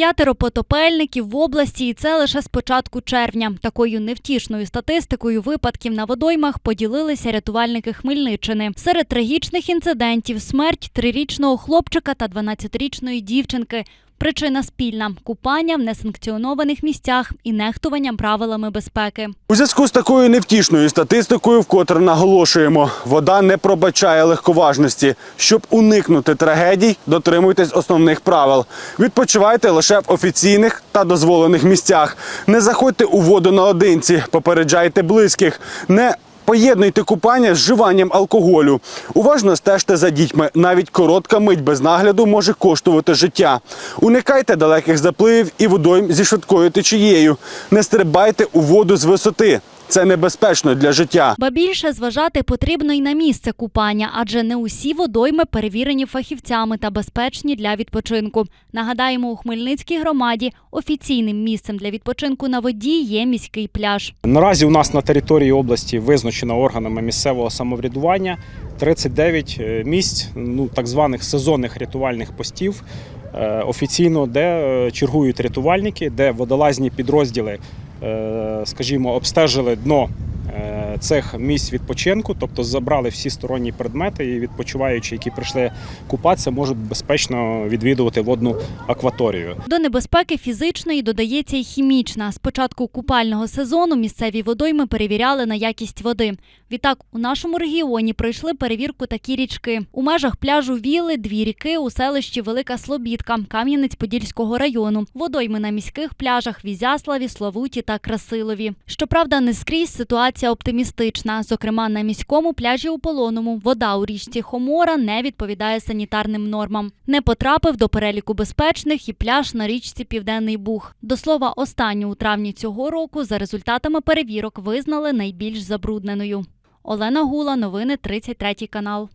Дев'ятеро потопельників в області, і це лише з початку червня. Такою невтішною статистикою випадків на водоймах поділилися рятувальники Хмельниччини. Серед трагічних інцидентів смерть трирічного хлопчика та 12-річної дівчинки. Причина спільна купання в несанкціонованих місцях і нехтуванням правилами безпеки. У зв'язку з такою невтішною статистикою, вкотре наголошуємо, вода не пробачає легковажності. Щоб уникнути трагедій, дотримуйтесь основних правил. Відпочивайте лише в офіційних та дозволених місцях. Не заходьте у воду наодинці, попереджайте близьких. Не Поєднуйте купання з вживанням алкоголю. Уважно стежте за дітьми. Навіть коротка мить без нагляду може коштувати життя. Уникайте далеких запливів і водойм зі швидкою течією. Не стрибайте у воду з висоти. Це небезпечно для життя. Ба більше зважати потрібно й на місце купання, адже не усі водойми перевірені фахівцями та безпечні для відпочинку. Нагадаємо, у Хмельницькій громаді офіційним місцем для відпочинку на воді є міський пляж. Наразі у нас на території області визначено органами місцевого самоврядування 39 е, місць, ну так званих сезонних рятувальних постів. е, Офіційно, де е, чергують рятувальники, де водолазні підрозділи, скажімо, обстежили дно цих місць відпочинку, тобто забрали всі сторонні предмети, і відпочиваючі, які прийшли купатися, можуть безпечно відвідувати водну акваторію. До небезпеки фізичної додається й хімічна. З початку купального сезону місцеві водойми перевіряли на якість води. Відтак, у нашому регіоні пройшли перевірку такі річки. У межах пляжу Віли дві ріки у селищі Велика Слобідка, Кам'янець-Подільського району. Водойми на міських пляжах Візяславі, Славуті та Красилові. Щоправда, не скрізь ситуація оптимістична. Зокрема, на міському пляжі у Полоному вода у річці Хомора не відповідає санітарним нормам. Не потрапив до переліку безпечних і пляж на річці Південний Буг. До слова, останню у травні цього року за результатами перевірок визнали найбільш забрудненою. Олена Гула, новини 33 канал.